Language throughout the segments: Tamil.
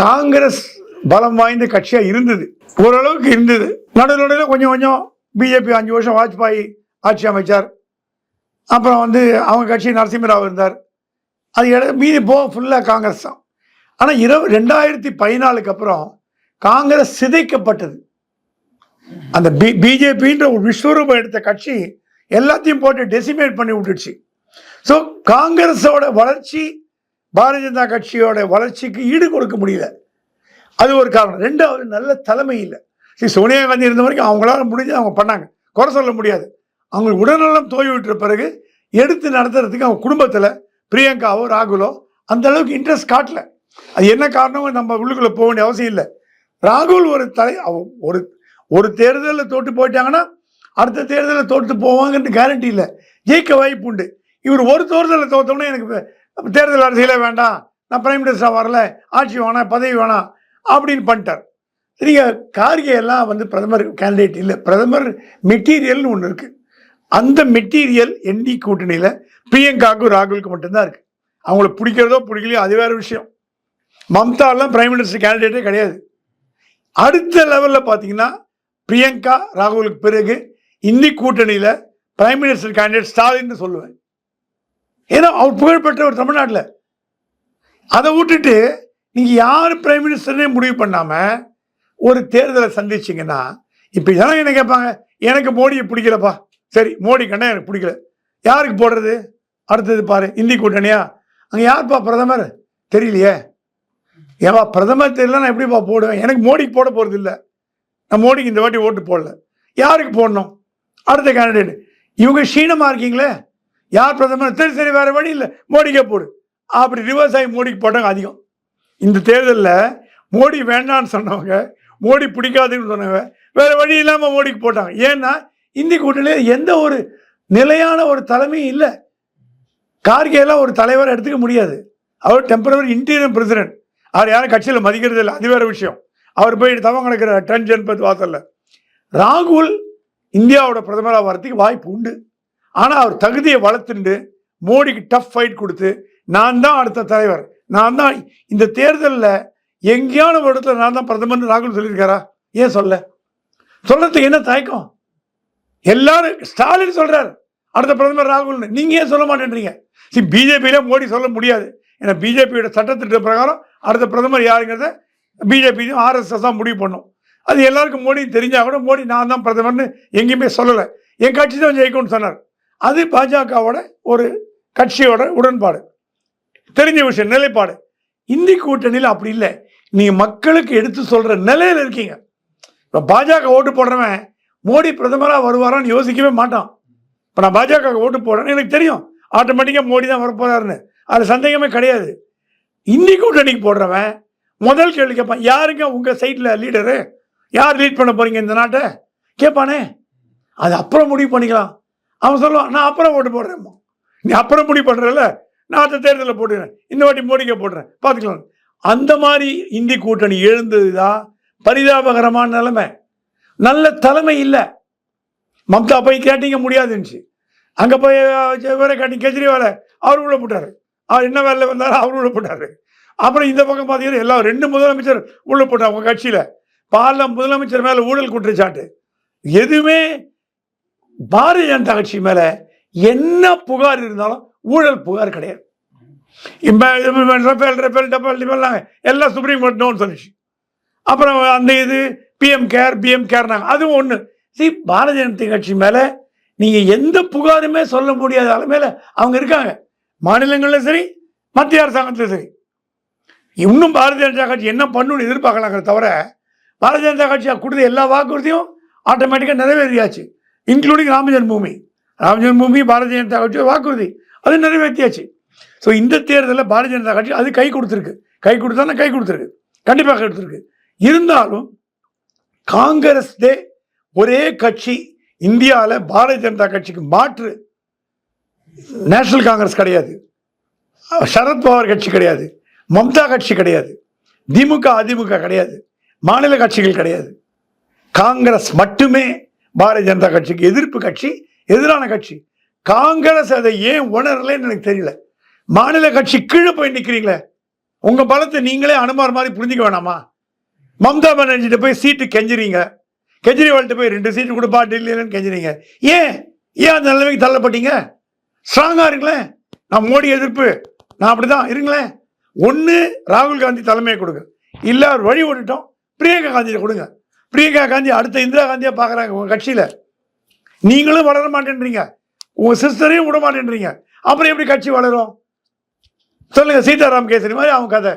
காங்கிரஸ் பலம் வாய்ந்த கட்சியா இருந்தது. ஓரளவுக்கு இருந்தது. நடுவில் நடுவில் கொஞ்சம் கொஞ்சம் பிஜேபி அஞ்சு வருஷம் வாஜ்பாய் ஆட்சி அமைச்சார். அப்புறம் வந்து அவங்க கட்சி நரசிம்மராவ் இருந்தார். அது இட மீதி போக ஃபுல்லாக காங்கிரஸ் தான். ஆனால் இரவு ரெண்டாயிரத்தி பதினாலுக்கு அப்புறம் காங்கிரஸ் சிதைக்கப்பட்டது. அந்த பி பிஜேபின்ற ஒரு விஸ்வரூபம் எடுத்த கட்சி எல்லாத்தையும் போட்டு டெசிமேட் பண்ணி விட்டுடுச்சு. ஸோ காங்கிரஸோட வளர்ச்சி பாரதிய ஜனதா கட்சியோட வளர்ச்சிக்கு ஈடு கொடுக்க முடியல. அது ஒரு காரணம். ரெண்டாவது நல்ல தலைமை இல்லை. சரி சோனியா காந்தி இருந்த வரைக்கும் அவங்களால முடிஞ்சு அவங்க பண்ணாங்க. குறை சொல்ல முடியாது. அவங்களுக்கு உடல்நலம் தோய்வு விட்ட பிறகு எடுத்து நடத்துறதுக்கு அவங்க குடும்பத்தில் பிரியங்காவோ ராகுலோ அந்த அளவுக்கு இன்ட்ரெஸ்ட் காட்டல. அது என்ன காரணம் நம்ம உள்ளுக்குள்ளே போக வேண்டிய அவசியம் இல்லை. ராகுல் ஒரு தலை ஒரு ஒரு தேர்தலில் தோட்டு போயிட்டாங்கன்னா அடுத்த தேர்தலில் தோற்று போவாங்கன்னு கேரண்டி இல்லை. ஜெயிக்க வாய்ப்பு உண்டு. இவர் ஒரு தேர்தலில் தோத்தோன்னே எனக்கு தேர்தல் அரசியலே வேண்டாம். நான் பிரைம் மினிஸ்டராக வரல. ஆட்சி வேணாம் பதவி வேணாம் அப்படின்னு பண்ணிட்டார். சரிங்க கார்கே எல்லாம் வந்து பிரதமர் கேண்டிடேட் இல்லை. பிரதமர் மெட்டீரியல்னு ஒன்று இருக்குது அந்த மெட்டீரியல் என்டி கூட்டணியில் பிரியங்காவுக்கும் ராகுலுக்கு மட்டும்தான் இருக்குது அவங்களுக்கு பிடிக்கிறதோ பிடிக்கலையோ அது வேற விஷயம். மம்தாலாம் பிரைம் மினிஸ்டர் கேண்டிடேட்டே கிடையாது. அடுத்த லெவலில் பார்த்தீங்கன்னா பிரியங்கா ராகுலுக்கு பிறகு இந்தி கூட்டணியில் பிரைம் மினிஸ்டர் கேண்டிடேட் ஸ்டாலின்னு சொல்லுவேன். ஏன்னா அவர் புகழ்பெற்றவர் தமிழ்நாட்டில். அதை விட்டுட்டு நீங்கள் யார் பிரைம் மினிஸ்டர்னே முடிவு பண்ணாமல் ஒரு தேர்தலை சந்திச்சிங்கன்னா இப்போ இதெல்லாம் என்ன கேட்பாங்க? எனக்கு மோடியை பிடிக்கலப்பா. சரி மோடி கண்டா எனக்கு பிடிக்கல. யாருக்கு போடுறது? அடுத்தது பாரு இந்தி கூட்டணியா? அங்கே யார்ப்பா பிரதமர்? தெரியலையே. ஏவா பிரதமர் தெரியல நான் எப்படிப்பா போடுவேன்? எனக்கு மோடிக்கு போட போகிறது இல்லை. நான் மோடிக்கு இந்த வாட்டி ஓட்டு போடல. யாருக்கு போடணும்? அடுத்த கேண்டிடேட் இவங்க க்ஷீணமாக இருக்கீங்களே? யார் பிரதமர்? சரி சரி வேற வழி இல்லை. மோடிக்கே போடு. அப்படி ரிவர்ஸ் ஆகி மோடிக்கு போட்டாங்க அதிகம். இந்த தேர்தலில் மோடி வேண்டான்னு சொன்னவங்க மோடி பிடிக்காதுன்னு சொன்னவங்க வேற வழி இல்லாமல் மோடிக்கு போட்டாங்க. ஏன்னா இந்தி கூட்டணியில் எந்த ஒரு நிலையான ஒரு தலைமையும் இல்லை. கார்கேலாம் ஒரு தலைவரை எடுத்துக்க முடியாது. அவர் டெம்பரவரி இன்டீரியர் பிரசிடென்ட் அவர் யாரும் கட்சியில் மதிக்கிறது இல்லை. அது வேற விஷயம். அவர் போய் தவம் கிடக்கிற டன் பத்து வாசலில். ராகுல் இந்தியாவோட பிரதமராக வரத்துக்கு வாய்ப்பு உண்டு. ஆனால் அவர் தகுதியை வளர்த்துண்டு மோடிக்கு டஃப் ஃபைட் கொடுத்து நான் தான் அடுத்த தலைவர் நான் தான் இந்த தேர்தலில் எங்கேயான ஒரு இடத்துல நான் தான் பிரதமர்னு ராகுல் சொல்லியிருக்காரா? ஏன் சொல்ல? சொல்றதுக்கு என்ன தயக்கம்? எல்லாரும் ஸ்டாலின் சொல்கிறார் அடுத்த பிரதமர் ராகுல்னு. நீங்க ஏன் சொல்ல மாட்டேன்றீங்க? சரி பிஜேபியில மோடி சொல்ல முடியாது. ஏன்னா பிஜேபியோட சட்டத்திட்ட பிரகாரம் அடுத்த பிரதமர் யாருங்கிறத பிஜேபியும் ஆர்எஸ்எஸ் தான் முடிவு பண்ணும். அது எல்லாருக்கும் மோடி தெரிஞ்சால் கூட மோடி நான் தான் பிரதமர்னு எங்கேயுமே சொல்லலை. என் கட்சி தான் ஜெயிக்கும்னு சொன்னார். அது பாஜகவோட ஒரு கட்சியோட உடன்பாடு. தெரிஞ்ச விஷயம் நிலைப்பாடு. இந்தி கூட்டணியில் அப்படி இல்லை. நீங்கள் மக்களுக்கு எடுத்து சொல்கிற நிலையில இருக்கீங்க. இப்போ பாஜக ஓட்டு போடுறவன் மோடி பிரதமராக வருவாரான்னு யோசிக்கவே மாட்டான். இப்போ நான் பாஜக ஓட்டு போடுறேன்னு எனக்கு தெரியும். ஆட்டோமேட்டிக்காக மோடி தான் வரப்போறாருன்னு. அதில் சந்தேகமே கிடையாது. இந்தி கூட்டணிக்கு போடுறவன் முதல் கேள்வி கேட்பான் யாருங்க உங்கள் சைட்டில் லீடரு யார் லீட் பண்ண போகிறீங்க இந்த நாட்டை? கேட்பானே அது அப்புறம் முடிவு பண்ணிக்கலாம். அவன் சொல்லுவான் நான் அப்புறம் ஓட்டு போடுறேம்மா. நீ அப்புறம் முடிவு பண்ணுறல நான் அடுத்த தேர்தலில் போட்டுறேன். இந்த வாட்டி மோடிக்கே போடுறேன் பார்த்துக்கலாம். அந்த மாதிரி இந்தி கூட்டணி எழுந்தது தான் பரிதாபகரமான நிலைமை. நல்ல தலைமை இல்லை. மம்தா போய் கேட்டீங்க முடியாதுன்னுச்சு அங்கே போய் வேற கேட்டீங்க கெஜ்ரிவாலை அவர் உள்ள போட்டார். அவர் என்ன வேலையில் வந்தாலும் அவர் உள்ள போட்டார். அப்புறம் இந்த பக்கம் பார்த்தீங்கன்னா எல்லாம் ரெண்டு முதலமைச்சர் உள்ள போட்டாங்க உங்கள் கட்சியில். பாலில் முதலமைச்சர் மேலே ஊழல் குற்றச்சாட்டு. எதுவுமே பாரதிய ஜனதா கட்சி மேலே என்ன புகார் இருந்தாலும் ஊழல் புகார் கிடையாது. ரஃபேல் ரஃபேல் டபால் எல்லாம் சுப்ரீம் கோர்ட் நோன்னு சொல்லிச்சு அப்புறம் அந்த இது பிஎம் கேர் பிஎம் கேர்னாங்க அதுவும் ஒன்று சி பாரதிய ஜனதா கட்சி மேலே நீங்கள் எந்த புகாருமே சொல்ல முடியாத அளமையில் அவங்க இருக்காங்க. மாநிலங்களிலும் சரி மத்திய அரசாங்கத்திலும் சரி. இன்னும் பாரதிய ஜனதா கட்சி என்ன பண்ணுன்னு எதிர்பார்க்கலாங்கிற தவிர பாரதிய ஜனதா கட்சி கொடுத்த எல்லா வாக்குறுதியும் ஆட்டோமேட்டிக்காக நிறைவேறியாச்சு. இன்க்ளூடிங் ராம ஜென்மபூமி ராம ஜென்மபூமி பாரதிய ஜனதா கட்சி வாக்குறுதி அது நிறைவேற்றியாச்சு. ஸோ இந்த தேர்தலில் பாரதிய ஜனதா கட்சி அது கை கொடுத்துருக்கு. கை கொடுத்தானா கை கொடுத்துருக்கு. கண்டிப்பாக கை கொடுத்துருக்கு. இருந்தாலும் காங்கிரஸ் தே ஒரே கட்சி இந்தியாவில் பாரதிய ஜனதா கட்சிக்கு மாற்று நேஷனல் காங்கிரஸ் கிடையாது. சரத்பவார் கட்சி கிடையாது. மம்தா கட்சி கிடையாது. திமுக அதிமுக கிடையாது. மாநில கட்சிகள் கிடையாது. காங்கிரஸ் மட்டுமே பாரதிய ஜனதா கட்சிக்கு எதிர்ப்பு கட்சி எதிரான கட்சி. காங்கிரஸ் அதை ஏன் உணரலன்னு எனக்கு தெரியல. மாநில கட்சி கீழே போய் நிற்கிறீங்களே உங்கள் பலத்தை நீங்களே அனுமார் மாதிரி புரிஞ்சுக்க வேணாமா? மம்தா பானர்ஜிட்ட போய் சீட்டு கெஞ்சுறீங்க. கெஜ்ரிவால்கிட்ட போய் ரெண்டு சீட்டு கொடுப்பா டெல்லியிலன்னு கெஞ்சுறீங்க. ஏன்? ஏன் அந்த நிலைமைக்கு தள்ளப்பட்டீங்க? ஸ்ட்ராங்காக இருங்களேன். நான் மோடி எதிர்ப்பு. நான் அப்படி தான் இருங்களேன். ஒன்று ராகுல் காந்தி தலைமையை கொடுங்க. இல்லை அவர் வழி விட்டுட்டோம் பிரியங்கா காந்தியை கொடுங்க. பிரியங்கா காந்தி அடுத்த இந்திரா காந்தியை பார்க்குறாங்க உங்கள் கட்சியில். நீங்களும் வளர மாட்டேன்றீங்க. உங்கள் சிஸ்டரையும் விட மாட்டேன்றீங்க. அப்புறம் எப்படி கட்சி வளரும்? சொல்லுங்கள் சீதாராம் கேசரி மாதிரி அவங்க கதை.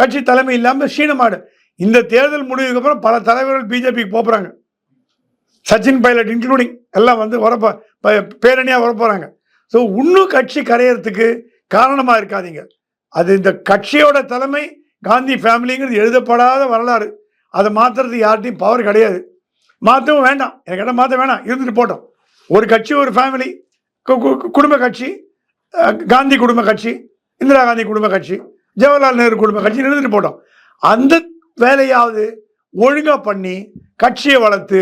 கட்சி தலைமை இல்லாமல் சீனமாடு இந்த தேர்தல் முடிவுக்கு அப்புறம் பல தலைவர்கள் பிஜேபிக்கு போகிறாங்க சச்சின் பைலட் இன்க்ளூடிங் எல்லாம் வந்து வரப்போ பேரணியாக வரப்போகிறாங்க ஸோ இன்னும் கட்சி கரையிறதுக்கு காரணமாக இருக்காதீங்க. அது இந்த கட்சியோட தலைமை காந்தி ஃபேமிலிங்கிறது எழுதப்படாத வரலாறு. அதை மாற்றுறது யார்கிட்டையும் பவர் கிடையாது. மாற்றவும் வேண்டாம். எனக்கு இடம் மாற்ற வேணாம். இருந்துட்டு போட்டோம். ஒரு கட்சி ஒரு ஃபேமிலி குடும்ப கட்சி காந்தி குடும்ப கட்சி இந்திரா காந்தி குடும்ப கட்சி ஜவஹர்லால் நேரு குடும்ப கட்சி இருந்துட்டு போட்டோம். அந்த வேலையாவது ஒழுங்காக பண்ணி கட்சியை வளர்த்து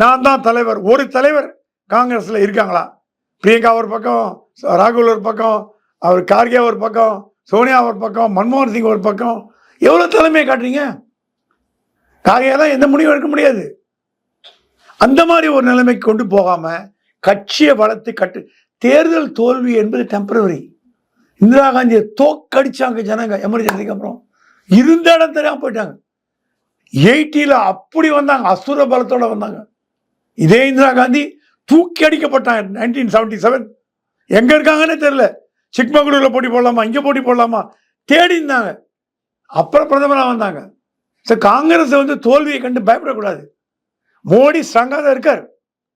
நான் தான் தலைவர் ஒரு தலைவர் காங்கிரஸில் இருக்காங்களா? பிரியங்கா ஒரு பக்கம் ராகுல் ஒரு பக்கம் அவர் கார்கே ஒரு பக்கம் சோனியா ஒரு பக்கம் மன்மோகன் சிங் ஒரு பக்கம். எவ்வளோ தலைமையை காட்டுறீங்க? கார்கே எந்த முடிவும் எடுக்க முடியாது. அந்த மாதிரி ஒரு நிலைமைக்கு கொண்டு போகாமல் கட்சியை வளர்த்து கட்டு தேர்தல் தோல்வி என்பது டெம்பரவரி இந்திரா காந்தியை தோக்கடிச்சாங்க ஜனங்க எமர்ஜென்சிக்கு அப்புறம். இருந்த இடம் தெரியாமல் போயிட்டாங்க. எயிட்டியில் அப்படி வந்தாங்க அசுர பலத்தோட வந்தாங்க. இதே இந்திரா காந்தி தூக்கி அடிக்கப்பட்டாங்க நைன்டீன் செவன்டி செவன் எங்கே இருக்காங்கன்னே தெரில சிக்மங்களூரில் போட்டி போடலாமா இங்கே போட்டி போடலாமா தேடி இருந்தாங்க. அப்புறம் பிரதமராக வந்தாங்க. ஸோ காங்கிரஸ் வந்து தோல்வியை கண்டு பயப்படக்கூடாது. மோடி ஸ்ட்ராங்காக தான் இருக்கார்.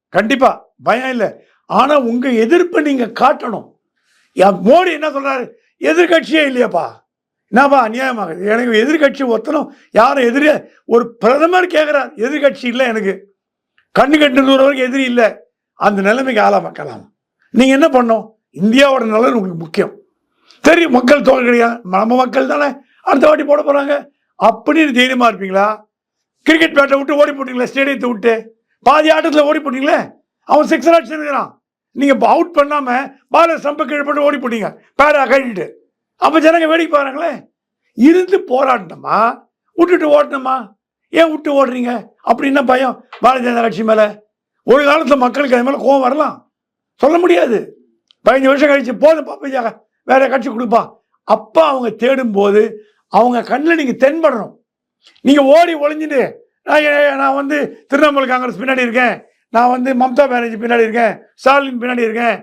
கண்டிப்பாக பயம் இல்லை. ஆனால் உங்கள் எதிர்ப்பை நீங்கள் காட்டணும். யா- மோடி என்ன சொல்கிறாரு எதிர்கட்சியே இல்லையாப்பா. என்னப்பா அநியாயமாகுது. எனக்கு எதிர்கட்சி ஒத்தனும் யாரும் எதிரி? ஒரு பிரதமர் கேட்குறார் எதிர்கட்சி இல்லை எனக்கு. கண்ணு கட்டு தூரம் வரைக்கும் எதிரி இல்லை. அந்த நிலைமைக்கு ஆளாமக்கலாம் நீங்கள் என்ன பண்ணோம் இந்தியாவோட நலன் உங்களுக்கு முக்கியம். சரி மக்கள் தோல் கிடையாது நம்ம மக்கள் தானே? அடுத்த வாட்டி போட போகிறாங்க அப்படின்னு தைரியமா இருப்பீங்களா? கிரிக்கெட் பேட்டை விட்டு ஓடி போட்டீங்களா ஸ்டேடியத்தை விட்டு? பாதி ஆட்டத்தில் ஓடி போட்டீங்களே அவன் சிக்ஸர் அடிச்சிருக்கிறான். நீங்கள் இப்போ அவுட் பண்ணாமல் பால சம்ப கீழே போட்டு ஓடி போட்டீங்க. பேரா கட்டிட்டு அப்போ ஜனங்க வேடிக்கை பாருங்களே இருந்து போராடணுமா? விட்டுட்டு ஓடணுமா? ஏன் விட்டு ஓடுறீங்க? அப்படின்னா பயம்? பாரதிய ஜனதா கட்சி மேலே? ஒரு காலத்தில் மக்களுக்கு அது மேலே கோவம் வரலாம். சொல்ல முடியாது. பதினஞ்சு வருஷம் கழிச்சு போதும் பாப்பையாக வேற கட்சி கொடுப்பா. அப்பா அவங்க தேடும்போது அவங்க கண்ணில் நீங்கள் தென்படணும். நீங்கள் ஓடி ஒளிஞ்சுட்டு நான் நான் வந்து திரிணாமுல் காங்கிரஸ் பின்னாடி இருக்கேன். நான் வந்து மம்தா பானர்ஜி பின்னாடி இருக்கேன். ஸ்டாலின் பின்னாடி இருக்கேன்.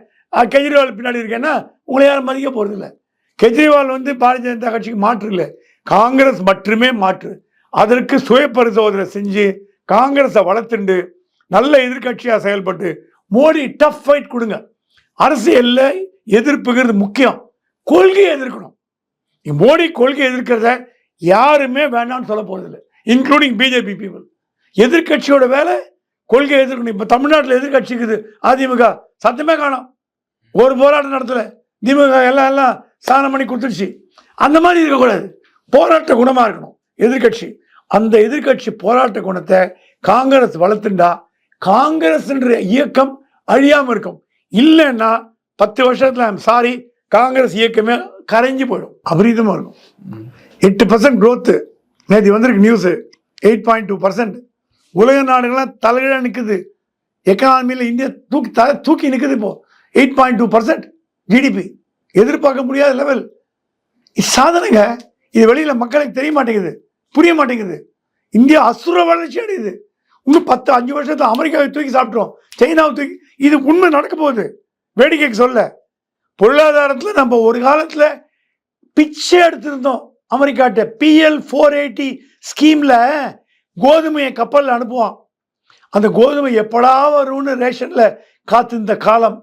கெஜ்ரிவால் பின்னாடி இருக்கேன்னா உங்களை யாரும் மதிக்க போகிறது இல்லை கெஜ்ரிவால் வந்து பாரதிய ஜனதா கட்சிக்கு மாற்று இல்லை. காங்கிரஸ் மட்டுமே மாற்று. அதற்கு சுய பரிசோதனை செஞ்சு காங்கிரஸை வளர்த்துண்டு நல்ல எதிர்கட்சியாக செயல்பட்டு மோடி டஃப் ஃபைட் கொடுங்க. அரசியலில் எதிர்ப்புங்கிறது முக்கியம். கொள்கையை எதிர்க்கணும். மோடி கொள்கை எதிர்க்கிறத யாருமே வேண்டாம்னு சொல்ல போறதில்லை இன்க்ளூடிங் பிஜேபி பீப்புள் எதிர்க்கட்சியோட வேலை கொள்கை எதிர்க்கணும். இப்போ தமிழ்நாட்டில் எதிர்க்கட்சி இருக்குது. அதிமுக சத்தமே காணும். ஒரு போராட்டம் நடத்தலை. திமுக எல்லாம் எல்லாம் சாணம் பண்ணி கொடுத்துருச்சு அந்த மாதிரி இருக்கக்கூடாது. போராட்ட குணமாக இருக்கணும். எதிர்க்கட்சி. அந்த எதிர்க்கட்சி போராட்ட குணத்தை காங்கிரஸ் வளர்த்துண்டா காங்கிரஸ்ன்ற இயக்கம் அழியாமல் இருக்கும். இல்லைன்னா பத்து வருஷத்தில் சாரி காங்கிரஸ் இயக்கமே கரைஞ்சி போயிடும். அபரீதமாக இருக்கும். எட்டு பர்சன்ட் க்ரோத்து நேற்று வந்திருக்கு news eight point two percent உலக நாடுகள்லாம் தலைகீழாக நிற்குது எக்கனாமியில் இந்தியா தூக்கி த தூக்கி நிற்குது இப்போது eight point two percent GDP எதிர்பார்க்க முடியாத லெவல் சாதனைங்க. இது வெளியில் மக்களுக்கு தெரிய மாட்டேங்குது. புரிய மாட்டேங்குது. இந்தியா அசுர வளர்ச்சி அடையுது. இன்னும் பத்து அஞ்சு வருஷத்தை அமெரிக்காவை தூக்கி சாப்பிட்டோம் சைனாவை தூக்கி இது உண்மை நடக்க போகுது. வேடிக்கைக்கு சொல்ல. பொருளாதாரத்தில் நம்ம ஒரு காலத்தில் பிச்சை எடுத்திருந்தோம். அமெரிக்காட்ட பிஎல் ஃபோர் எயிட்டி ஸ்கீமில் கோதுமையை கப்பலில் அனுப்புவான். அந்த கோதுமை எப்படா வரும்னு ரேஷனில் காத்திருந்த காலம்.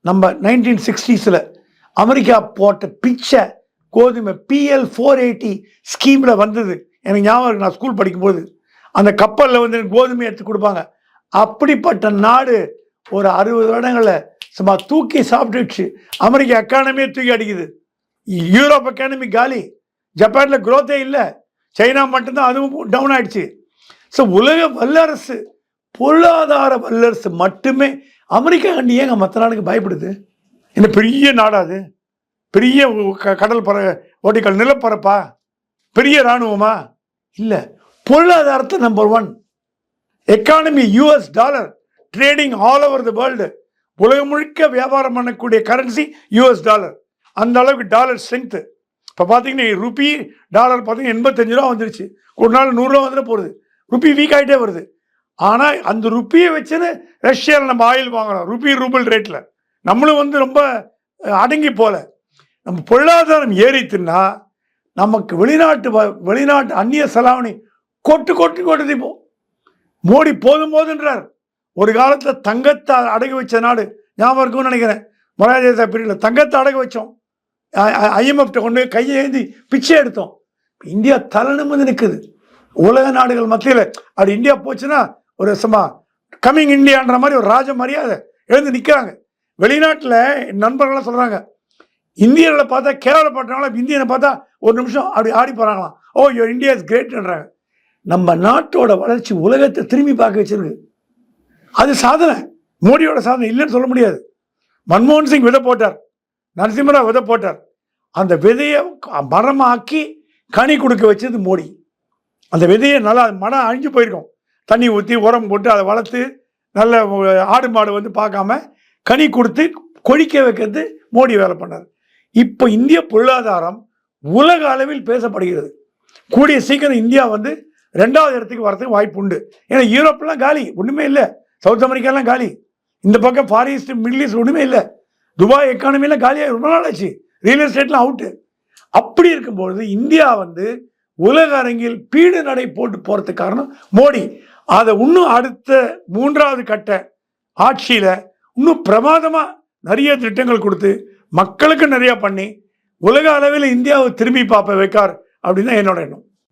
நம்ம நைன்டீன் சிக்ஸ்டீஸில் அமெரிக்கா போட்ட பிச்சை கோதுமை பிஎல் ஃபோர் எயிட்டி ஸ்கீமில் வந்தது. எனக்கு ஞாபகம் நான் ஸ்கூல் படிக்கும்போது. அந்த கப்பலில் வந்து கோதுமை எடுத்து கொடுப்பாங்க. அப்படிப்பட்ட நாடு ஒரு அறுபது வருடங்களில் சும்மா தூக்கி சாப்பிட்டுச்சு அமெரிக்க எக்கானமியே தூக்கி அடிக்குது. யூரோப் எக்கானமி காலி. ஜப்பானில் குரோத்தே இல்லை. சைனா மட்டும்தான் அதுவும் டவுன் ஆகிடுச்சு ஸோ உலக வல்லரசு பொருளாதார வல்லரசு மட்டுமே அமெரிக்கா கண்டி ஏங்க மற்ற நாடுக்கு பயப்படுது? என்ன பெரிய நாடாது பெரிய க- கடல் பற ஓட்டிக்கல் நிலப்பரப்பா? பெரிய இராணுவமா? இல்லை. பொருளாதாரத்தை number one economy US dollar trading all over the world உலகம் முழுக்க வியாபாரம் பண்ணக்கூடிய கரன்சி யூஎஸ் டாலர் அந்த அளவுக்கு டாலர் ஸ்ட்ரென்த்து இப்போ பார்த்தீங்கன்னா ருபி டாலர் பார்த்தீங்கன்னா எண்பத்தஞ்சு ரூபா வந்துருச்சு. ஒரு நாள் நூறுரூவா வந்துட்டு போகுது. ருபி வீக் ஆகிட்டே வருது. ஆனால் அந்த ருப்பியை வச்சுன்னு ரஷ்யாவில் நம்ம ஆயில் வாங்குகிறோம் ருபி ரூபிள் ரேட்டில் நம்மளும் வந்து ரொம்ப அடங்கி போல நம்ம பொருளாதாரம் ஏறித்துன்னா நமக்கு வெளிநாட்டு வ- வெளிநாட்டு அந்நிய செலாவணி கொட்டு கொட்டு கொட்டு இப்போ. மோடி போதும் போதுன்றார். ஒரு காலத்தில் தங்கத்தை அடகு வச்ச நாடு ஞாபகம் இருக்கும்னு நினைக்கிறேன். மொராஜ் தேசா பீரியடில் தங்கத்தை அடகு வச்சோம். ஐஎம்எஃப்ட கொண்டு போய் கையை ஏந்தி பிச்சை எடுத்தோம். இந்தியா தலை நிற்குது உலக நாடுகள் மத்தியில் அப்படி இந்தியா போச்சுன்னா ஒரு சும்மா கம்மிங் இந்தியான்ற மாதிரி ஒரு ராஜ மரியாதை எழுந்து நிற்கிறாங்க வெளிநாட்டில் நண்பர்கள்லாம் சொல்கிறாங்க இந்தியர்களை பார்த்தா கேவலப்பட்டனால இந்தியனை பார்த்தா ஒரு நிமிஷம் அப்படி ஆடி போகிறாங்களாம் ஓ யோ இந்தியா இஸ் கிரேட்ன்றாங்க நம்ம நாட்டோட வளர்ச்சி உலகத்தை திரும்பி பார்க்க வச்சிருக்கு. அது சாதனை. மோடியோட சாதனை இல்லைன்னு சொல்ல முடியாது. மன்மோகன் சிங் விதை போட்டார். நரசிம்மராவ் விதை போட்டார். அந்த விதையை மரமாக்கி கனி கொடுக்க வச்சது மோடி. அந்த விதையை நல்லா மனம் அழிஞ்சு போயிருக்கும். தண்ணி ஊற்றி உரம் போட்டு அதை வளர்த்து நல்ல ஆடு மாடு வந்து பார்க்காம கனி கொடுத்து கொழிக்க வைக்கிறது மோடி வேலை பண்ணார். இப்போ இந்திய பொருளாதாரம் உலக அளவில் பேசப்படுகிறது. கூடிய சீக்கிரம் இந்தியா வந்து ரெண்டாவது இடத்துக்கு வரதுக்கு வாய்ப்பு உண்டு. ஏன்னா யூரோப்லாம் காலி ஒன்றுமே இல்லை. சவுத் அமெரிக்காலாம் காலி. இந்த பக்கம் ஃபாரிஸ்ட் மிடில் ஈஸ்ட் ஒன்றுமே இல்லை. துபாய் எக்கானமிலாம் காலியாக ரொம்ப நாள் ஆச்சு. ரியல் எஸ்டேட்லாம் அவுட்டு அப்படி இருக்கும்பொழுது இந்தியா வந்து உலக அரங்கில் பீடு நடை போட்டு போகிறதுக்கு காரணம் மோடி. அதை இன்னும் அடுத்த மூன்றாவது கட்ட ஆட்சியில் இன்னும் பிரமாதமாக நிறைய திட்டங்கள் கொடுத்து மக்களுக்கு நிறையா பண்ணி உலக அளவில் இந்தியாவை திரும்பி பார்ப்ப வைக்கார் அப்படின்னு தான் என்னோட எண்ணம்.